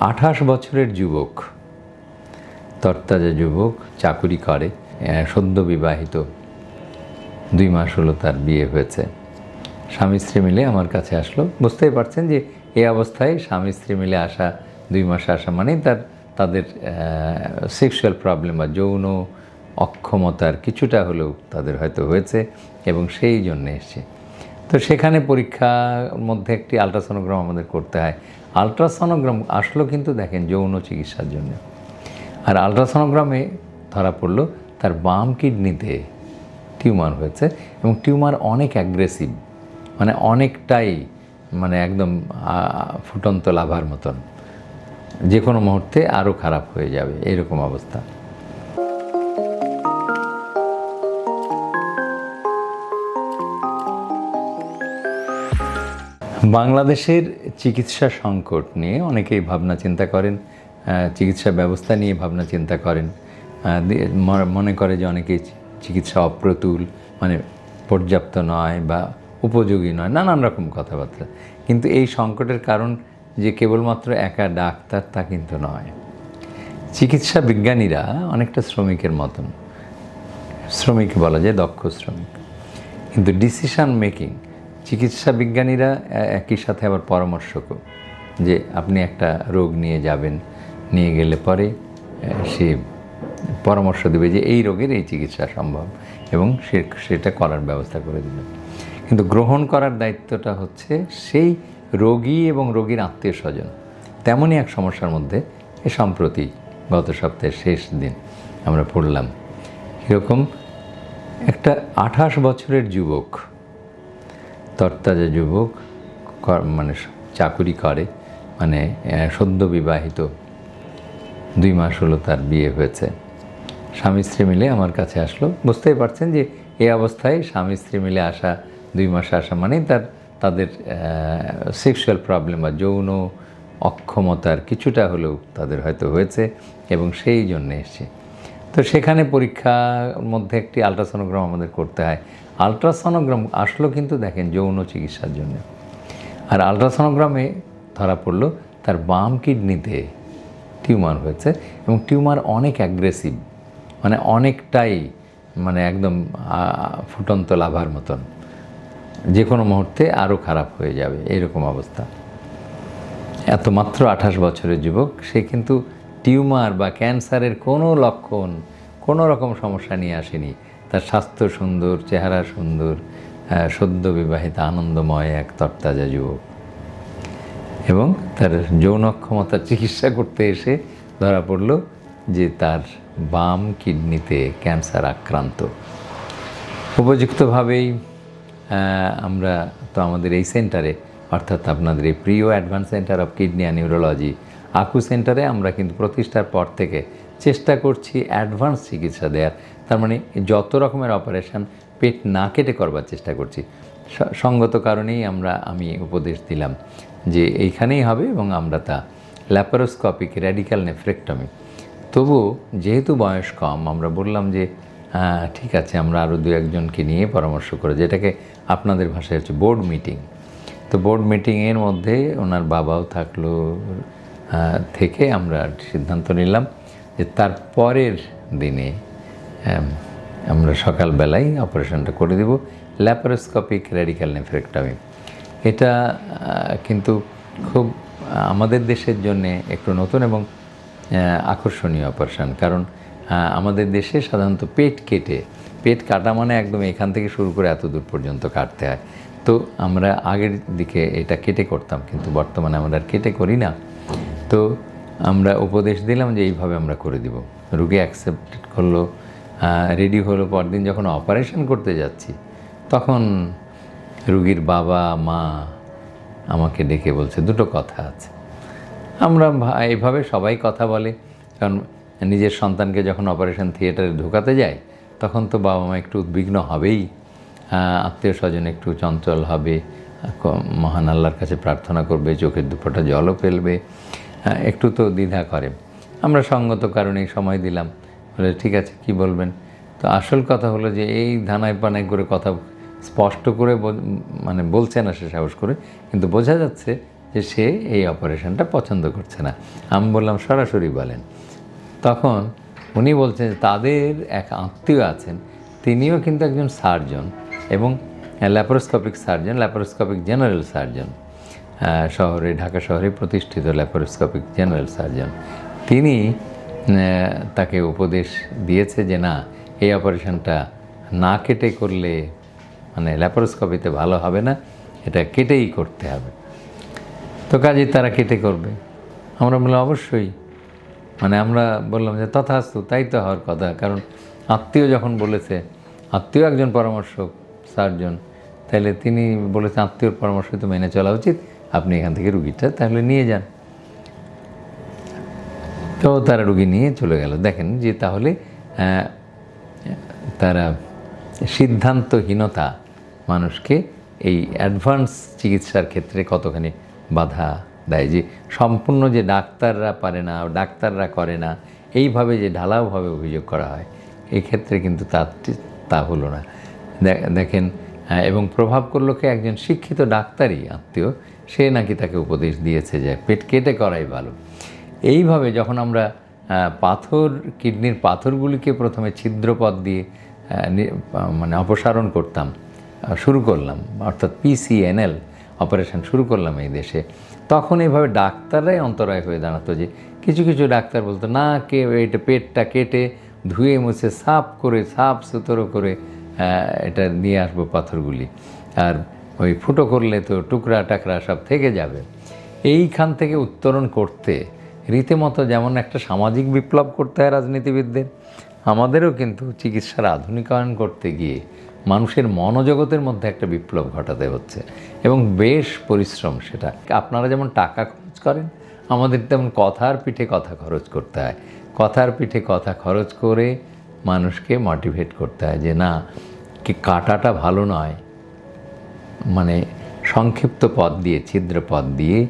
আঠাশ বছরের যুবক, তরতাজা যুবক, চাকুরি করে সদ্য বিবাহিত। দুই মাস হলো তার বিয়ে হয়েছে। স্বামী স্ত্রী মিলে আমার কাছে আসলো। বুঝতেই পারছেন যে এই অবস্থায় স্বামী স্ত্রী মিলে আসা, দুই মাস আসা মানেই তার, তাদের সেক্সুয়াল প্রবলেম বা যৌন অক্ষমতার কিছুটা হলেও তাদের হয়তো হয়েছে এবং সেই জন্যে এসছে। তো সেখানে পরীক্ষার মধ্যে একটি আলট্রাসোনোগ্রাম আমাদের করতে হয়। আলট্রাসোনোগ্রাম আসলো কিন্তু দেখেন যৌন চিকিৎসার জন্য। আর আলট্রাসোনোগ্রামে ধরা পড়ল তার বাম কিডনিতে টিউমার হয়েছে এবং টিউমার অনেক অ্যাগ্রেসিভ মানে অনেকটাই মানে একদম ফুটন্ত লাভার মতন। যে কোনো মুহূর্তে আরও খারাপ হয়ে যাবে, এরকম অবস্থা। বাংলাদেশের চিকিৎসা সংকট নিয়ে অনেকেই ভাবনা চিন্তা করেন চিকিৎসা ব্যবস্থা নিয়ে ভাবনা চিন্তা করেন। মনে করে যে অনেকেই চি- চিকিৎসা অপ্রতুল মানে পর্যাপ্ত নয় বা উপযোগী নয়, নানান রকম কথাবার্তা। কিন্তু এই সংকটের কারণ যে কেবলমাত্র একা ডাক্তার তা কিন্তু নয়। চিকিৎসা বিজ্ঞানীরা অনেকটা শ্রমিকের মতন। শ্রমিক বলা যায় দক্ষ শ্রমিক। কিন্তু ডিসিশান মেকিং চিকিৎসা বিজ্ঞানীরা একই সাথে আবার পরামর্শকও যে আপনি একটা রোগ নিয়ে যাবেন, নিয়ে গেলে পরে সে পরামর্শ দেবে যে এই রোগের এই চিকিৎসা সম্ভব এবং সে, সেটা করার ব্যবস্থা করে দেবে কিন্তু গ্রহণ করার দায়িত্বটা হচ্ছে সেই রোগী এবং রোগীর আত্মীয় স্বজন তেমনই এক সমস্যার মধ্যে এ সম্প্রতি গত সপ্তাহের শেষ দিন আমরা পড়লাম। এরকম একটা আঠাশ বছরের যুবক তরতাজা যুবক মানে চাকুরি করে। মানে সদ্য বিবাহিত। দুই মাস হলো তার বিয়ে হয়েছে। স্বামী, স্ত্রী মিলে আমার কাছে আসলো। বুঝতেই পারছেন যে এই অবস্থায় স্বামী, স্ত্রী মিলে আসা, দুই মাসে আসা মানেই তার, তাদের সেক্সুয়াল প্রবলেম বা যৌন অক্ষমতার কিছুটা হলেও তাদের হয়তো হয়েছে এবং সেই জন্যে এসছে। তো সেখানে পরীক্ষার মধ্যে একটি আলট্রাসোনোগ্রাম আমাদের করতে হয়। আলট্রাসোনোগ্রাম আসলো কিন্তু দেখেন যৌন চিকিৎসার জন্য। আর আলট্রাসোনোগ্রামে ধরা পড়ল তার বাম কিডনিতে টিউমার হয়েছে এবং টিউমার অনেক অ্যাগ্রেসিভ মানে অনেকটাই মানে একদম ফুটন্ত লাভার মতন। যে কোনো মুহূর্তে আরও খারাপ হয়ে যাবে, এরকম অবস্থা। এত মাত্র আঠাশ বছরের যুবক, সে কিন্তু টিউমার বা ক্যান্সারের কোনো লক্ষণ, কোনো রকম সমস্যা নিয়ে আসেনি। তার স্বাস্থ্য সুন্দর, চেহারা সুন্দর সদ্য বিবাহিত, আনন্দময় এক তরতাজা যুবক। এবং তার যৌন ক্ষমতার চিকিৎসা করতে এসে ধরা পড়ল যে তার বাম কিডনিতে ক্যান্সার আক্রান্ত। উপযুক্তভাবেই আমরা তো আমাদের এই সেন্টারে, অর্থাৎ আপনাদের এই প্রিয় advance centre of kidney and neurology আকু সেন্টারে আমরা কিন্তু প্রতিষ্ঠার পর থেকে চেষ্টা করছি অ্যাডভান্স চিকিৎসা দেওয়ার তার মানে যত রকমের অপারেশন পেট না কেটে করবার চেষ্টা করছি। সঙ্গত কারণেই আমরা, আমি উপদেশ দিলাম যে এইখানেই হবে এবং আমরা তা ল্যাপারোস্কোপিক র্যাডিক্যাল নেফ্রেক্টমি। তবু যেহেতু বয়স কম, আমরা বললাম যে ঠিক আছে, আমরা আরও দু একজনকে নিয়ে পরামর্শ করে যেটাকে আপনাদের ভাষায় হচ্ছে বোর্ড মিটিং। তো বোর্ড মিটিংয়ের মধ্যে ওনার বাবাও থাকল থেকে আমরা সিদ্ধান্ত নিলাম যে তার পরের দিনে আম, আমরা সকালবেলায় অপারেশনটা করে দেব। ল্যাপারোস্কোপিক রেডিক্যাল নেফ্রেক্টমি এটা কিন্তু খুব আমাদের দেশের জন্যে একটু নতুন এবং আকর্ষণীয় অপারেশন কারণ আমাদের দেশে সাধারণত পেট কেটে পেট কাটা মানে একদম এখান থেকে শুরু করে এত দূর পর্যন্ত কাটতে হয়। তো আমরা আগের দিকে এটা কেটে করতাম কিন্তু বর্তমানে আমরা আর কেটে করি না। তো আমরা উপদেশ দিলাম যে এইভাবে আমরা করে দিব। রুগী অ্যাকসেপ্ট করল রেডি হলো, পরদিন যখন অপারেশন করতে যাচ্ছি, তখন রুগীর বাবা, মা আমাকে ডেকে বলছে, দুটো কথা আছে। আমরা এইভাবে সবাই কথা বলে। কারণ নিজের সন্তানকে যখন অপারেশন থিয়েটারে ঢোকাতে যায়, তখন তো বাবা মা একটু উদ্বিগ্ন হবেই। আত্মীয় স্বজন একটু চঞ্চল হবে মহান আল্লাহর কাছে প্রার্থনা করবে, চোখের দুপোটা জলও ফেলবে। একটু তো দ্বিধা করে। আমরা সঙ্গত কারণে সময় দিলাম। বলে, ঠিক আছে, কি বলবেন? তো আসল কথা হলো যে, এই ধানায় পানায় করে কথা স্পষ্ট করে মানে বলছে না সে সাহস করে, কিন্তু বোঝা যাচ্ছে যে, সে এই অপারেশনটা পছন্দ করছে না। আমি বললাম, সরাসরি বলেন। তখন উনি বলছেন তাদের এক আত্মীয় আছেন, তিনিও কিন্তু একজন সার্জন এবং laparoscopic surgeon, laparoscopic general surgeon. শহরে, ঢাকা শহরে প্রতিষ্ঠিত ল্যাপারোস্কোপিক জেনারেল সার্জন তিনি তাকে উপদেশ দিয়েছে যে, না, এই অপারেশনটা না কেটে করলে মানে ল্যাপারোস্কোপিতে ভালো হবে না, এটা কেটেই করতে হবে। তো কাজে তারা কেটে করবে। আমরা বললাম, অবশ্যই। মানে আমরা বললাম যে, তথাস্তু, তাই তো হওয়ার কথা। কারণ আত্মীয় যখন বলেছে, আত্মীয় একজন পরামর্শক সার্জন তাহলে তিনি বলেছেন আত্মীয়র পরামর্শ তো মেনে চলা উচিত। আপনি এখান থেকে রুগীটা তাহলে নিয়ে যান। তো তারা রুগী নিয়ে চলে গেল। দেখেন যে তাহলে তারা সিদ্ধান্তহীনতা মানুষকে এই অ্যাডভান্স চিকিৎসার ক্ষেত্রে কতখানি বাধা দেয় যে সম্পূর্ণ যে ডাক্তাররা পারে না, ডাক্তাররা করে না, এইভাবে যে ঢালাওভাবে অভিযোগ করা হয়, এক্ষেত্রে ক্ষেত্রে কিন্তু তা তা হলো না। দেখেন এবং প্রভাব করল কি একজন শিক্ষিত ডাক্তারই আত্মীয় সে নাকি তাকে উপদেশ দিয়েছে যে পেট কেটে করাই ভালো। এইভাবে যখন আমরা পাথর, কিডনির পাথরগুলিকে প্রথমে ছিদ্রপথ দিয়ে মানে অপসারণ করতাম শুরু করলাম, অর্থাৎ পিসিএনএল অপারেশন শুরু করলাম এই দেশে। তখন এইভাবে ডাক্তাররাই অন্তরায় হয়ে দাঁড়াতো যে কিছু কিছু ডাক্তার বলতো, না, কে এটা পেটটা কেটে ধুয়ে মুছে, সাফ করে সাফ সুতরো করে এটা নিয়ে আসব পাথরগুলি। আর ওই ফুটো করলে তো টুকরা টাকরা সব থেকে যাবে। এইখান থেকে উত্তরণ করতে রীতিমতো যেমন একটা সামাজিক বিপ্লব করতে হয় রাজনীতিবিদদের, আমাদেরও কিন্তু চিকিৎসার আধুনিকায়ন করতে গিয়ে মানুষের মনোজগতের মধ্যে একটা বিপ্লব ঘটাতে হচ্ছে এবং বেশ পরিশ্রম সেটা। আপনারা যেমন টাকা খরচ করেন, আমাদের তেমন কথার পিঠে কথা খরচ করতে হয়। কথার পিঠে কথা খরচ করে মানুষকে মোটিভেট করতে হয় যে, না, কি কাটাটা ভালো নয় মানে সংক্ষিপ্ত পথ দিয়ে, ছিদ্র পথ দিয়ে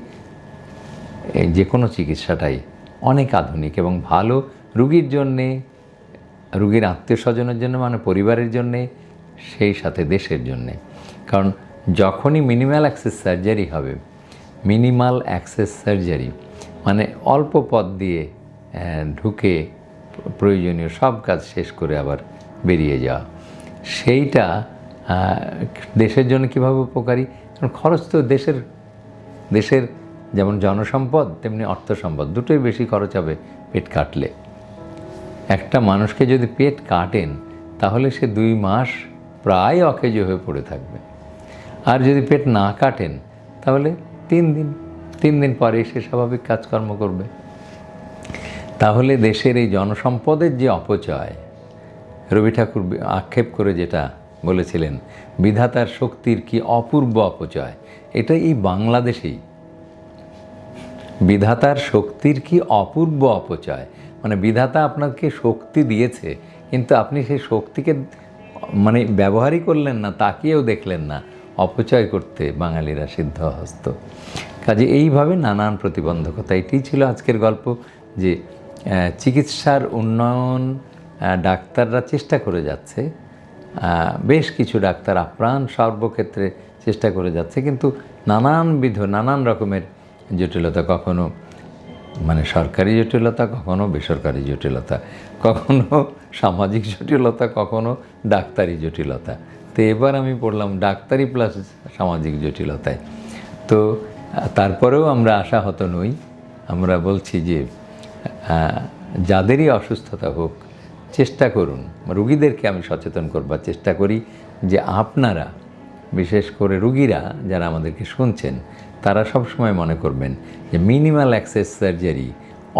যে কোনো চিকিৎসাটাই অনেক আধুনিক এবং ভালো। রুগীর জন্যে, রুগীর আত্মীয় স্বজনের জন্য মানে পরিবারের জন্যে, সেই সাথে দেশের জন্যে। কারণ যখনই মিনিমাল অ্যাক্সেস সার্জারি হবে মিনিমাল অ্যাক্সেস সার্জারি মানে অল্প পথ দিয়ে ঢুকে প্রয়োজনীয় সব কাজ শেষ করে আবার বেরিয়ে যাওয়া। সেইটা দেশের জন্য কীভাবে উপকারী? কারণ খরচ তো দেশের দেশের যেমন জনসম্পদ, তেমনি অর্থ সম্পদ দুটোই বেশি খরচ হবে পেট কাটলে। একটা মানুষকে যদি পেট কাটেন, তাহলে সে দুই মাস প্রায় অকেজ হয়ে পড়ে থাকবে। আর যদি পেট না কাটেন, তাহলে তিন দিন তিন দিন পরে সে স্বাভাবিক কাজকর্ম করবে। তাহলে দেশের এই জনসম্পদের যে অপচয়, রবি ঠাকুর আক্ষেপ করে যেটা বলেছিলেন, বিধাতার শক্তির কি অপূর্ব অপচয়? এটা এই বাংলাদেশেই। বিধাতার শক্তির কি অপূর্ব অপচয়? মানে বিধাতা আপনাকে শক্তি দিয়েছে, কিন্তু আপনি সেই শক্তিকে মানে ব্যবহারই করলেন না, তাকিয়েও দেখলেন না, অপচয় করতে বাঙালিরা সিদ্ধ হস্ত কাজে এইভাবে নানান প্রতিবন্ধকতা এটি ছিল আজকের গল্প যে চিকিৎসার উন্নয়ন ডাক্তাররা চেষ্টা করে যাচ্ছে বেশ কিছু ডাক্তার আপ্রাণ সর্বক্ষেত্রে চেষ্টা করে যাচ্ছে, কিন্তু নানানবিধ নানান রকমের জটিলতা, কখনো মানে সরকারি জটিলতা, কখনো বেসরকারি জটিলতা, কখনো সামাজিক জটিলতা, কখনো ডাক্তারি জটিলতা। তো এবার আমি পড়লাম ডাক্তারি প্লাস সামাজিক জটিলতায়। তো তারপরেও আমরা আশাহত নই। আমরা বলছি যে যাদেরই অসুস্থতা হোক চেষ্টা করুন। রুগীদেরকে আমি সচেতন করবার চেষ্টা করি যে আপনারা, বিশেষ করে রুগীরা যারা আমাদেরকে শুনছেন, তারা সবসময় মনে করবেন যে মিনিমাল অ্যাক্সেস সার্জারি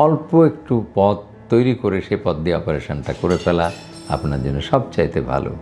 অল্প একটু পথ তৈরি করে সে পথ দিয়ে অপারেশনটা করে ফেলা আপনার জন্য সবচাইতে ভালো।